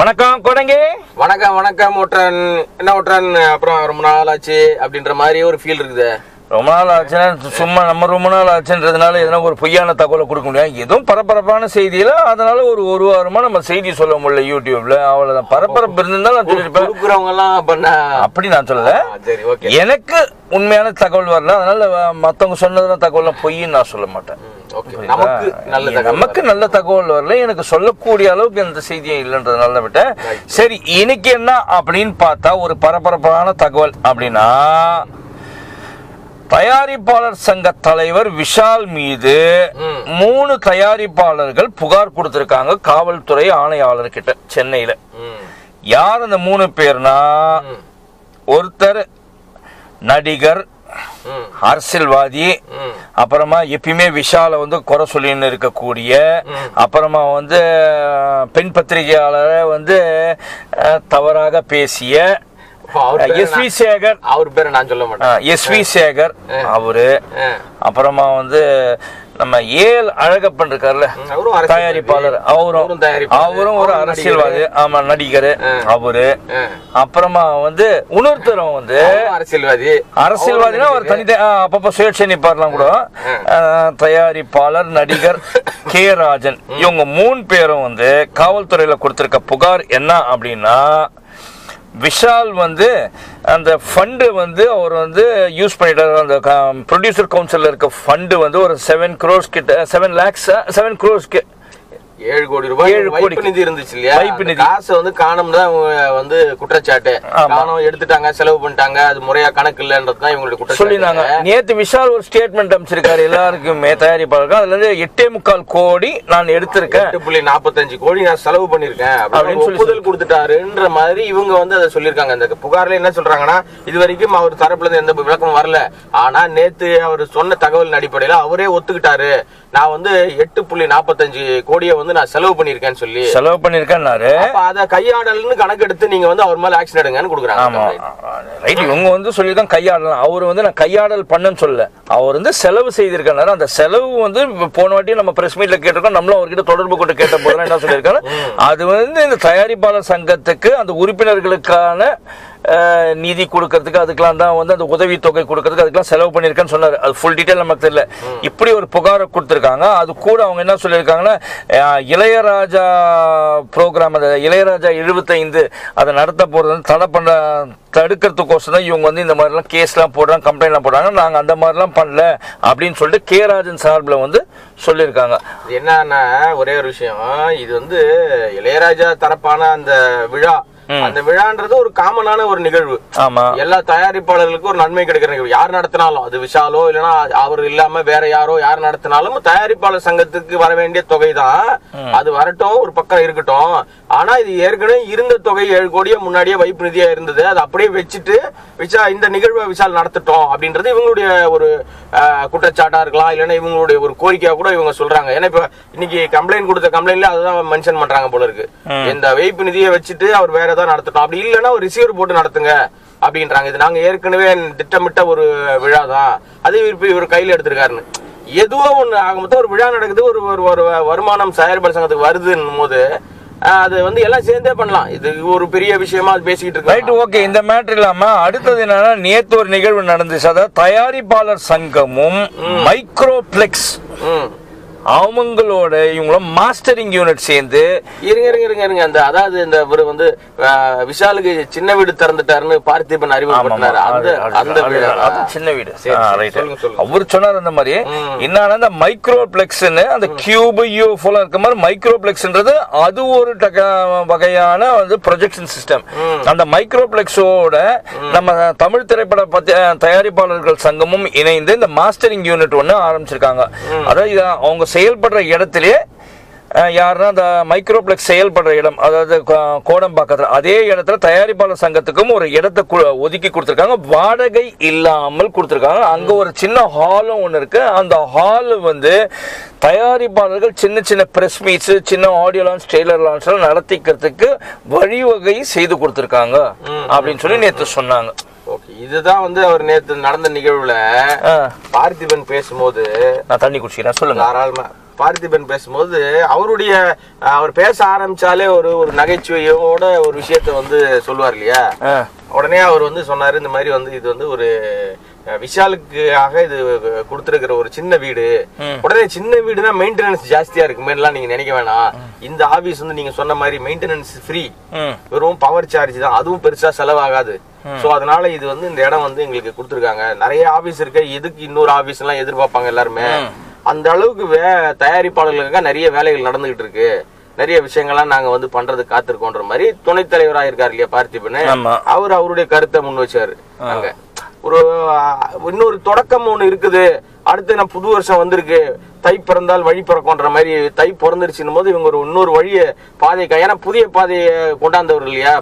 வணக்கம் கொடங்கே. வணக்கம் வணக்கம் ஒற்றன் என்ன ஒற்றன் அப்புறம் ரொம்ப நாள் ஆச்சு அப்படின்ற மாதிரி ஒரு ஃபீல் இருக்குது. ரொம்ப நாள் ஆச்சுன்னா சும்மா நம்ம ரொம்ப நாள் ஆச்சுன்றதுனால எதனா ஒரு பொய்யான தகவலை கொடுக்க முடியாது. எதுவும் பரபரப்பான செய்தியில அதனால ஒரு ஒரு வாரமா நம்ம செய்தி சொல்ல முடியல யூடியூப்ல. அவ்வளவுதான். பரபரப்பு இருந்தாலும் நான் சொல்லியிருப்பேன். அப்படி நான் சொல்லல. எனக்கு உண்மையான தகவல் வரல. அதனால மத்தவங்க சொன்னதெல்லாம் தகவல் பொய்ன்னு நான் சொல்ல மாட்டேன். நமக்கு நல்ல தகவல் நமக்கு நல்ல தகவல் வரல. எனக்கு சொல்லக்கூடிய அளவுக்கு எந்த செய்தியும் இல்லைன்றதுனால தான் விட்டேன். சரி இன்னைக்கு என்ன அப்படின்னு பார்த்தா ஒரு பரபரப்பான தகவல் அப்படின்னா தயாரிப்பாளர் சங்க தலைவர் விஷால் மீது. மூணு தயாரிப்பாளர்கள் புகார் கொடுத்திருக்காங்க காவல்துறை ஆணையாளர் கிட்ட சென்னையில யார் அந்த மூணு பேர்னா? ஒருத்தர் நடிகர் அரசியல்வாதி. அப்புறமா எப்பயுமே விஷால வந்து குறை சொல்லின்னு இருக்கக்கூடிய அப்புறமா வந்து பெண் பத்திரிகையாளரை வந்து தவறாக பேசிய எஸ் வி சேகர் அவர் பேரை நான் சொல்ல மாட்டேன். எஸ் வி சேகர் அவரு. அப்புறமா வந்து நம்ம ஏல் அழகப்பன் இருக்கார்ல ம், அவரும் அரசியல்வாதி. தயாரிப்பாளர். அவரும் அவரும் ஒரு அரசியல்வாதி. ஆமா நடிகர். அவரு. அப்புறமா வந்து இன்னொருத்தரும் வந்து அரசியல்வாதி. அரசியல்வாதினா ஒரு தனி அப்பப்ப சுயேட்சை நிப்பார்லாம் கூட. தயாரிப்பாளர் நடிகர் கே ராஜன். இவங்க மூணு பேரும் வந்து காவல்துறையில கொடுத்திருக்க புகார் என்ன அப்படின்னா விஷால் வந்து அந்த ஃபண்டு வந்து அவர் வந்து யூஸ் பண்ணிட்டார். அந்த ப்ரொடியூசர் கவுன்சிலில் இருக்க ஃபண்டு வந்து ஒரு செவன் க்ரோஸ் கிட்ட செவன் லேக்ஸ் செவன் க்ரோஸ்க்கு ஏழு கோடி ரூபாய் ஏழு கோடி. நிதி இருந்துச்சு இல்லையா? வைப்பு அந்த நிதி. காசை வந்து காணும் தான் வந்து குற்றச்சாட்டு. காணோம் எடுத்துட்டாங்க செலவு பண்ணிட்டாங்க அது முறையா கணக்கு இல்லன்றது தான் இவங்களுடைய சொல்லியிருந்தாங்க. குற்றச்சாட்டு நேத்து விஷால் ஒரு ஸ்டேட்மெண்ட் அமைச்சிருக்காரு எல்லாருக்குமே தயாரிப்பாளர்கள். அதுல இருந்து எட்டே முக்கால் கோடி நான் எடுத்திருக்கேன். எட்டு புள்ளி நாற்பத்தஞ்சு கோடி நான் செலவு பண்ணிருக்கேன் அப்படின்னு ஒப்புதல் கொடுத்துட்டாருன்ற மாதிரி இவங்க வந்து அதை சொல்லியிருக்காங்க. இந்த புகார்ல என்ன சொல்றாங்கன்னா இது வரைக்கும் அவர் தரப்புல இருந்து எந்த விளக்கமும் வரல. ஆனா நேத்து அவர் சொன்ன தகவலின் அடிப்படையில அவரே ஒத்துக்கிட்டாரு. நான் வந்து எட்டு புள்ளி நாற்பத்தஞ்சு கோடியை வந்து நான் செலவு பண்ணிருக்கேன்னு சொல்லி. செலவு பண்ணிருக்கேன்னாரு அப்ப அத கையாடல்னு கணக்கெடுத்து நீங்க வந்து அவர் மேல ஆக்ஷன் எடுங்கன்னு கொடுக்குறாங்க. ஆமா ரைட் இவங்க வந்து சொல்லியிருக்காங்க கையாடலாம். அவர் வந்து நான் கையாடல் பண்ணேன்னு சொல்லல. அவர் வந்து செலவு செய்திருக்காரு. அந்த செலவு வந்து போன வாட்டி நம்ம பிரஸ் மீட்ல கேட்டிருக்கோம். நம்மளும் அவர்கிட்ட தொடர்பு கொண்டு கேட்ட போதெல்லாம் என்ன சொல்லியிருக்காரு அது வந்து இந்த தயாரிப்பாளர் சங்கத்துக்கு அந்த உறுப்பினர்களுக்கான நிதி கொடுக்கறதுக்கு அதுக்கெல்லாம் தான் வந்து அந்த உதவி தொகை கொடுக்கறதுக்கு அதுக்கெல்லாம் செலவு பண்ணியிருக்கேன்னு சொன்னாரு. அது ஃபுல் டீட்டெயில் நமக்கு தெரியல. இப்படி ஒரு புகாரை கொடுத்துருக்காங்க. அது கூட அவங்க என்ன சொல்லியிருக்காங்கன்னா இளையராஜா ப்ரோக்ராம் அந்த இளையராஜா எழுபத்தைந்து அதை நடத்த போறது வந்து தடை பண்ண தடுக்கிறதுக்கோசம் தான் இவங்க வந்து இந்த மாதிரிலாம் கேஸ்லாம் போடுறாங்க கம்ப்ளைண்ட்லாம் போடுறாங்க. நாங்கள் அந்த மாதிரிலாம் பண்ணல அப்படின்னு சொல்லிட்டு கே. ராஜன் சார்பில் வந்து சொல்லியிருக்காங்க. என்னன்னா ஒரே ஒரு விஷயம். இது வந்து இளையராஜா தரப்பான அந்த விழா அந்த விழான்றது ஒரு காமனான ஒரு நிகழ்வு. ஆமா. எல்லா தயாரிப்பாளர்களுக்கும் ஒரு நன்மை கிடைக்கிற நிகழ்வு. யார் நடத்தினாலும் அது விஷாலோ இல்லைன்னா அவர் இல்லாம வேற யாரோ யார் நடத்தினாலும் தயாரிப்பாளர் சங்கத்துக்கு வர வேண்டிய தொகை தான் அது வரட்டும் ஒரு பக்கம் இருக்கட்டும். ஆனா இது ஏற்கனவே இருந்த தொகை ஏழு கோடியே முன்னாடியே வைப்பு நிதியா இருந்தது. அதை அப்படியே வச்சுட்டு விஷா இந்த நிகழ்வை விஷால் நடத்தட்டும் அப்படின்றது இவங்களுடைய ஒரு குற்றச்சாட்டா இருக்கலாம். இல்லைன்னா இவங்களுடைய ஒரு கோரிக்கையா கூட இவங்க சொல்றாங்க. ஏன்னா இப்ப இன்னைக்கு கம்ப்ளைண்ட் கொடுத்த கம்ப்ளைண்ட்ல அதுதான் மென்ஷன் பண்றாங்க போல இருக்கு. இந்த வைப்பு நிதியை வச்சுட்டு அவர் வேற ஏதாவது நடத்தட்டும். அப்படி இல்லைன்னா ஒரு ரிசீவர் போட்டு நடத்துங்க அப்படின்றாங்க. இது நாங்க ஏற்கனவே திட்டமிட்ட ஒரு விழா தான். அது இப்ப இவர் கையில எடுத்திருக்காருன்னு. எதுவோ ஒண்ணு ஆக மொத்தம் ஒரு விழா நடக்குது. ஒரு ஒரு வருமானம் தயாரிப்பாளர் சங்கத்துக்கு வருதுன்னும் போது அது வந்து எல்லாம் சேர்ந்தே பண்ணலாம். இது ஒரு பெரிய விஷயமா அது பேசிக்கிட்டு ரைட் இருக்காங்க ஓகே. இந்த மேட்டர் இல்லாம அடுத்தது என்னன்னா நேத்து ஒரு நிகழ்வு நடந்துச்சு. அதாவது தயாரிப்பாளர் சங்கமும் மைக்ரோப்ளெக்ஸ் அவங்களோட இவங்களும் மாஸ்டரிங் யூனிட் சேர்ந்து இருங்க இருங்க இருங்க இருங்க. அந்த அதாவது இந்த இவர் வந்து விஷாலுக்கு சின்ன வீடு திறந்துட்டாருன்னு பார்த்திபன் அறிமுகப்படுத்தினாரு. அந்த அந்த அது சின்ன வீடு. அவர் சொன்னார் அந்த மாதிரி. என்னன்னா அந்த மைக்ரோப்ளெக்ஸ்னு அந்த கியூப் யூஎஃப்ஓல இருக்க மாதிரி மைக்ரோப்ளெக்ஸ்ன்றது அது ஒரு வகையான வந்து ப்ரொஜெக்ஷன் சிஸ்டம் அந்த மைக்ரோப்ளெக்ஸோட நம்ம தமிழ் திரைப்பட பத்தி- தயாரிப்பாளர்கள் சங்கமும் இணைந்து இந்த மாஸ்டரிங் யூனிட் ஒன்று ஆரம்பிச்சிருக்காங்க. அதாவது அவங்க செயல்படுற இடத்திலே யாருன்னா அந்த மைக்ரோப்ளெக்ஸ் செயல்படுற இடம் அதாவது கோடம்பாக்கத்தில் அதே இடத்துல தயாரிப்பாளர் சங்கத்துக்கும் ஒரு இடத்தை ஒதுக்கி கொடுத்துருக்காங்க. வாடகை இல்லாமல் கொடுத்துருக்காங்க. அங்க ஒரு சின்ன ஹாலும் ஒன்று இருக்கு. அந்த ஹால் வந்து தயாரிப்பாளர்கள் சின்ன சின்ன பிரஸ் மீட்ஸ் சின்ன ஆடியோ லான்ச் ட்ரெய்லர் லான்ச் நடத்திக்கிறதுக்கு வழிவகை செய்து கொடுத்துருக்காங்க. அப்படின்னு சொல்லி நேற்று சொன்னாங்க. ஓகே இதுதான் வந்து அவர் நேத்து நடந்த நிகழ்வுல பார்த்திபன் பேசும்போது நான் தண்ணி குடிச்சிக்கிறேன் சொல்லுங்க. தாராளமா. பார்த்திபன் பேசும்போது அவருடைய அவர் பேச ஆரம்பிச்சாலே ஒரு ஒரு நகைச்சுவையோட ஒரு விஷயத்த வந்து சொல்லுவார் இல்லையா. உடனே அவர் வந்து சொன்னாரு இந்த மாதிரி வந்து இது வந்து ஒரு விஷாலுக்காக இது கொடுத்துருக்கிற ஒரு சின்ன வீடு. உடனே சின்ன வீடுனா மெயின்டெனன்ஸ் ஜாஸ்தியா இருக்குமேலாம் நீங்க நினைக்க வேணாம். இந்த ஆபீஸ் வந்து நீங்க சொன்ன மாதிரி மெயின்டெனன்ஸ் ஃப்ரீ வெறும் பவர் சார்ஜ் தான். அதுவும் பெருசா செலவாகாது. சோ அதனால இது வந்து இந்த இடம் வந்து எங்களுக்கு கொடுத்துருக்காங்க. நிறைய ஆபீஸ் இருக்கு. எதுக்கு இன்னொரு ஆபீஸ் எல்லாம் எதிர்பார்ப்பாங்க எல்லாருமே? அந்த அளவுக்கு வே தயாரிப்பாளர்களுக்காக நிறைய வேலைகள் நடந்துகிட்டு இருக்கு. நிறைய விஷயங்கள்லாம் நாங்க வந்து பண்றது காத்திருக்கோன்ற மாதிரி துணைத் தலைவரா இருக்காரு இல்லையா பார்த்திபன்? அவர் அவருடைய கருத்தை முன் வச்சாரு அங்க. ஒரு இன்னொரு தொடக்கம் ஒண்ணு இருக்குது. அடுத்து நான் புது வருஷம் வந்திருக்கு. தை பிறந்தால் வழி பிறக்கும்ன்ற மாதிரி தை பிறந்துருச்சுன்னும் போது இவங்க ஒரு இன்னொரு வழியை பாதையை ஏன்னா புதிய பாதையை கொண்டாந்தவர் இல்லையா?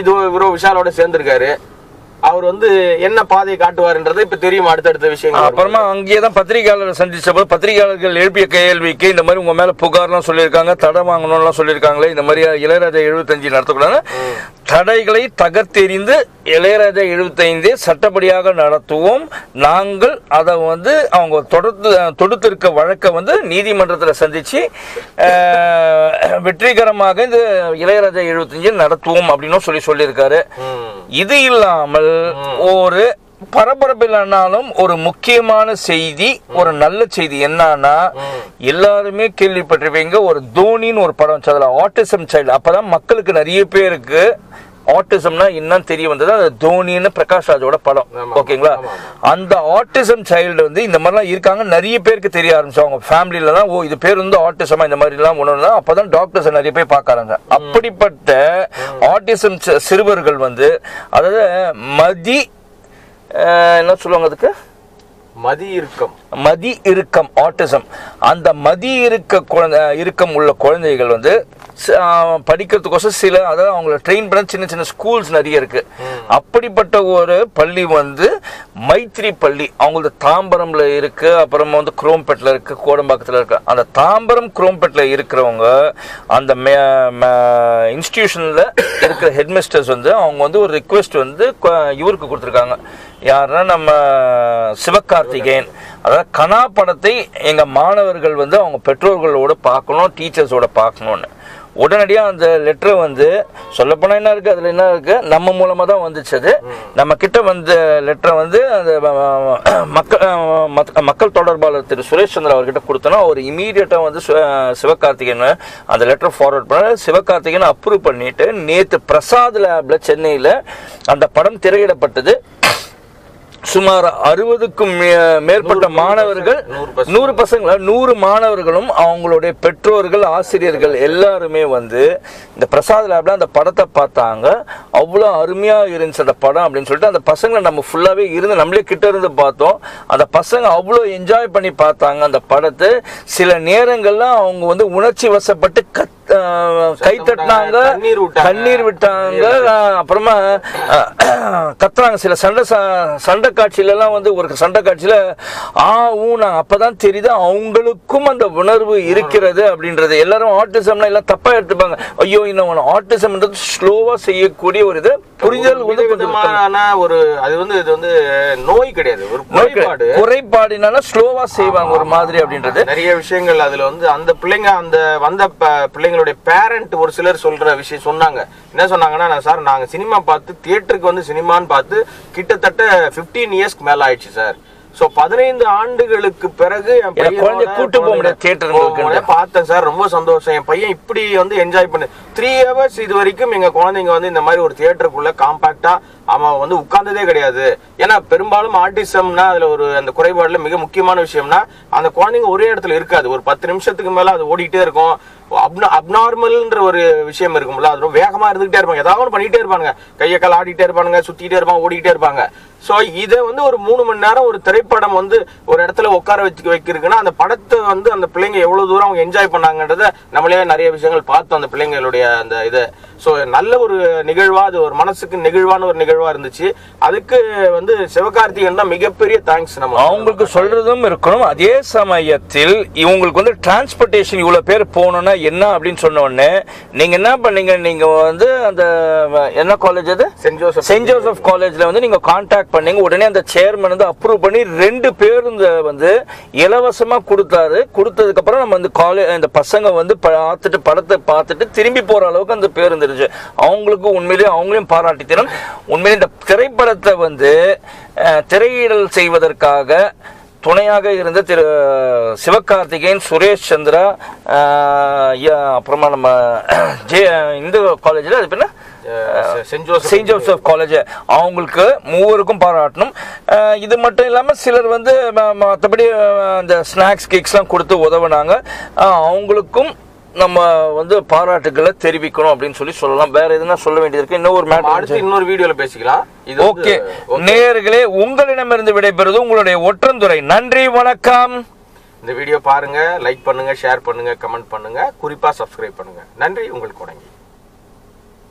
இது இவரோ விஷாலோட சேர்ந்திருக்காரு. அவர் வந்து என்ன பாதையை காட்டுவாருன்றது இப்ப தெரியும் அடுத்தடுத்த விஷயங்கள். அப்புறமா அங்கேயே தான் பத்திரிகையாளர் சந்திச்ச போது பத்திரிகையாளர்கள் எழுப்பிய கேள்விக்கு இந்த மாதிரி உங்க மேல புகார்லாம் சொல்லியிருக்காங்க தடை வாங்கணும்லாம் சொல்லியிருக்காங்களே இந்த மாதிரி இளையராஜா எழுபத்தஞ்சு நடத்தக்கூடாது தடைகளை தகர்த்தெறிந்து இளையராஜா எழுபத்தைந்தே சட்டப்படியாக நடத்துவோம் நாங்கள் அதை வந்து அவங்க தொடர்ந்து தொடுத்திருக்க வழக்கை வந்து நீதிமன்றத்தில் சந்திச்சு அஹ், வெற்றிகரமாக இந்த இளையராஜா எழுபத்தஞ்சு நடத்துவோம் அப்படின்னு சொல்லி சொல்லியிருக்காரு. இது இல்லாமல் ஒரு பரபரப்பு இல்லைனாலும் ஒரு முக்கியமான செய்தி ஒரு நல்ல செய்தி என்னன்னா எல்லாருமே கேள்விப்பட்டிருப்பீங்க ஒரு தோனின்னு ஒரு படம் அதுல ஆட்டிசம் சைல்டு அப்பதான் மக்களுக்கு நிறைய பேருக்கு ஆட்டிசம்னா என்னன்னு தெரிய வந்தது அது தோனின்னு பிரகாஷ் ராஜோட படம். ஓகேங்களா? அந்த ஆட்டிசம் சைல்டு வந்து இந்த மாதிரிலாம் இருக்காங்க நிறைய பேருக்கு தெரிய ஆரம்பிச்சு அவங்க ஃபேமிலியில தான் ஓ இது பேர் வந்து ஆட்டிசமா இந்த மாதிரி எல்லாம் உணர்ந்தா அப்பதான் டாக்டர்ஸ் நிறைய பேர் பார்க்கறாங்க அப்படிப்பட்ட ஆட்டிசம் சிறுவர்கள் வந்து அதாவது மதி என்ன சொல்லுவாங்க அதுக்கு? மதி இறுக்கம் மதி இறுக்கம் ஆட்டிசம் அந்த மதி இருக்க குழந்தை இறுக்கம் உள்ள குழந்தைகள் வந்து படிக்கிறதுக்கோசம் சில அதாவது அவங்கள ட்ரெயின் பண்ண சின்ன சின்ன ஸ்கூல்ஸ் நிறைய இருக்கு. அப்படிப்பட்ட ஒரு பள்ளி வந்து மைத்ரி பள்ளி. அவங்களது தாம்பரம்ல இருக்கு அப்புறமா வந்து குரோம்பேட்ல இருக்கு கோடம்பாக்கத்துல இருக்கு. அந்த தாம்பரம் குரோம்பேட்ல இருக்கிறவங்க அந்த இன்ஸ்டிடியூஷன்ல இருக்கிற ஹெட்மிஸ்டர்ஸ் வந்து அவங்க வந்து ஒரு ரிக்வெஸ்ட் வந்து இவருக்கு கொடுத்துருக்காங்க. யாருன்னா நம்ம கார்த்திகேயன் அதாவது கனா படத்தை எங்கள் மாணவர்கள் வந்து அவங்க பெற்றோர்களோட பார்க்கணும் டீச்சர்ஸோட பார்க்கணும்னு. உடனடியாக அந்த லெட்டர் வந்து சொல்லப்போனால் என்ன இருக்குது அதில் என்ன இருக்குது நம்ம மூலமாக தான் வந்துச்சு அது நம்ம கிட்ட வந்த லெட்டரை வந்து அந்த மக்கள் மக்கள் தொடர்பாளர் திரு சுரேஷ் சந்திர அவர்கிட்ட கொடுத்தோன்னா அவர் இமீடியட்டாக வந்து சிவகார்த்திகேயன் அந்த லெட்டர் ஃபார்வர்ட் பண்ண சிவகார்த்திகேயன் அப்ரூவ் பண்ணிட்டு நேற்று பிரசாத் லேபில் சென்னையில் அந்த படம் திரையிடப்பட்டது. சுமார் அறுபதுக்கும் மேற்பட்ட மாணவர்கள் நூறு பசங்க. நூறு பசங்கள நூறு மாணவர்களும் அவங்களுடைய பெற்றோர்கள் ஆசிரியர்கள் எல்லாருமே வந்து இந்த பிரசாத் லேப்ல அந்த படத்தை பார்த்தாங்க. அவ்வளோ அருமையா இருந்துச்சு அந்த படம் அப்படின்னு சொல்லிட்டு அந்த பசங்களை நம்ம ஃபுல்லாவே இருந்து நம்மளே கிட்ட இருந்து பார்த்தோம். அந்த பசங்க அவ்வளோ என்ஜாய் பண்ணி பார்த்தாங்க அந்த படத்தை. சில நேரங்கள்ல அவங்க வந்து உணர்ச்சி வசப்பட்டு கத் கை தட்டினாங்க கண்ணீர் விட்டாங்க. அப்புறமா கத்துறாங்க சில சண்டை சண்டை காட்சியில எல்லாம் வந்து ஒரு சண்டை காட்சியில ஆ ஊனா அப்பதான் தெரியுது அவங்களுக்கும் அந்த உணர்வு இருக்கிறது அப்படின்றது. எல்லாரும் ஆட்டிசம்னா எல்லாம் தப்பா எடுத்துப்பாங்க. ஐயோ இன்னும் ஆட்டிசம்ன்றது ஸ்லோவா செய்யக்கூடிய ஒரு இது புரிதல் வந்து கொஞ்சம் விதமான ஒரு அது வந்து இது வந்து நோய் கிடையாது. ஒரு குறைபாடு. குறைபாடுனால ஸ்லோவா செய்வாங்க ஒரு மாதிரி அப்படின்றது. நிறைய விஷயங்கள் அதுல வந்து அந்த பிள்ளைங்க அந்த வந்த பிள்ளைங்களுடைய பேரண்ட் ஒரு சிலர் சொல்ற விஷயம் சொன்னாங்க. என்ன சொன்னாங்கன்னா சார் நாங்க சினிமா பார்த்து தியேட்டருக்கு வந்து சினிமான்னு பார்த்து கிட்டத்தட்ட 15 இயர்ஸ்க்கு மேல ஆயிடுச்சு சார் சோ பதினைந்து ஆண்டுகளுக்கு பிறகு என் குழந்தைய கூட்டு போக முடியாது முடியாது. பார்த்தேன் சார் ரொம்ப சந்தோஷம். என் பையன் இப்படி வந்து என்ஜாய் பண்ணு. த்ரீ ஹவர்ஸ் இது வரைக்கும் எங்க குழந்தைங்க வந்து இந்த மாதிரி ஒரு தியேட்டருக்குள்ள காம்பாக்டா அவன் வந்து உட்கார்ந்ததே கிடையாது. ஏன்னா பெரும்பாலும் ஆர்டிசம்னா அதுல ஒரு அந்த குறைபாடுல மிக முக்கியமான விஷயம்னா அந்த குழந்தைங்க ஒரே இடத்துல இருக்காது. ஒரு பத்து நிமிஷத்துக்கு மேல அது ஓடிக்கிட்டே இருக்கும். அப்நார்மல்ன்ற ஒரு விஷயம் இருக்கும்ல அது வேகமா இருந்துகிட்டே இருப்பாங்க. ஏதாவது ஒண்ணு பண்ணிட்டே இருப்பாங்க கையை கால் ஆடிட்டே இருப்பாங்க சுத்திட்டே இருப்பாங்க ஓடிக்கிட்டே இருப்பாங்க. சோ இதை வந்து ஒரு மூணு மணி நேரம் ஒரு திரைப்படம் வந்து ஒரு இடத்துல உட்கார வச்சு வைக்கிறதுக்குன்னா அந்த படத்தை வந்து அந்த பிள்ளைங்க எவ்வளவு தூரம் அவங்க என்ஜாய் பண்ணாங்கன்றத நம்மளே நிறைய விஷயங்கள் பார்த்தோம் அந்த பிள்ளைங்களுடைய அந்த இது. சோ நல்ல ஒரு நிகழ்வா அது ஒரு மனசுக்கு நெகிழ்வான ஒரு நிகழ்வா இருந்துச்சு. அதுக்கு வந்து சிவகார்த்திகேயன் தான் மிகப்பெரிய தேங்க்ஸ் நம்ம. அவங்களுக்கு சொல்றதும் இருக்கணும். அதே சமயத்தில் இவங்களுக்கு வந்து டிரான்ஸ்போர்ட்டேஷன் இவ்வளவு பேர் போகணும்னா என்ன அப்படின்னு சொன்ன உடனே நீங்க என்ன பண்ணீங்க? நீங்க வந்து அந்த என்ன காலேஜ் அது? சென்ட் ஜோசப் சென்ட் ஜோசப் காலேஜ்ல வந்து நீங்க காண்டாக்ட் பண்ணீங்க. உடனே அந்த சேர்மன் வந்து அப்ரூவ் பண்ணி ரெண்டு பேருந்து வந்து இலவசமாக கொடுத்தாரு. கொடுத்ததுக்கப்புறம் நம்ம அந்த காலேஜ் இந்த பசங்க வந்து பார்த்துட்டு படத்தை பார்த்துட்டு திரும்பி போகிற அளவுக்கு அந்த பேருந்து இருந்துச்சு அவங்களுக்கு உண்மையிலேயே அவங்களையும் பாராட்டித்தரும் உண்மையிலே இந்த திரைப்படத்தை வந்து திரையிடல் செய்வதற்காக துணையாக இருந்த திரு சிவகார்த்திகேயன் சுரேஷ் சந்திரா அப்புறமா நம்ம ஜே இந்த காலேஜில் அது ஜோசப் செயின்ட் ஜோசப் காலேஜ் அவங்களுக்கு மூவருக்கும் பாராட்டணும். இது மட்டும் இல்லாமல் சிலர் வந்து மற்றபடி அந்த ஸ்நாக்ஸ் கேக்ஸ்லாம் கொடுத்து உதவுனாங்க. அவங்களுக்கும் நம்ம வந்து பாராட்டுகளை தெரிவிக்கணும் அப்படின்னு சொல்லி சொல்லலாம். வேற எதுனா சொல்ல வேண்டியது இருக்கு? இன்னும் ஒரு மேட்டர் அடுத்து இன்னொரு வீடியோல பேசிக்கலாம். இது ஓகே. நேயர்களே உங்களிடமிருந்து விடைபெறுவது உங்களுடைய ஒற்றந்துறை. நன்றி வணக்கம். இந்த வீடியோ பாருங்க லைக் பண்ணுங்க ஷேர் பண்ணுங்க கமெண்ட் பண்ணுங்க. குறிப்பா சப்ஸ்கிரைப் பண்ணுங்க. நன்றி உங்களுக்கு வணங்கி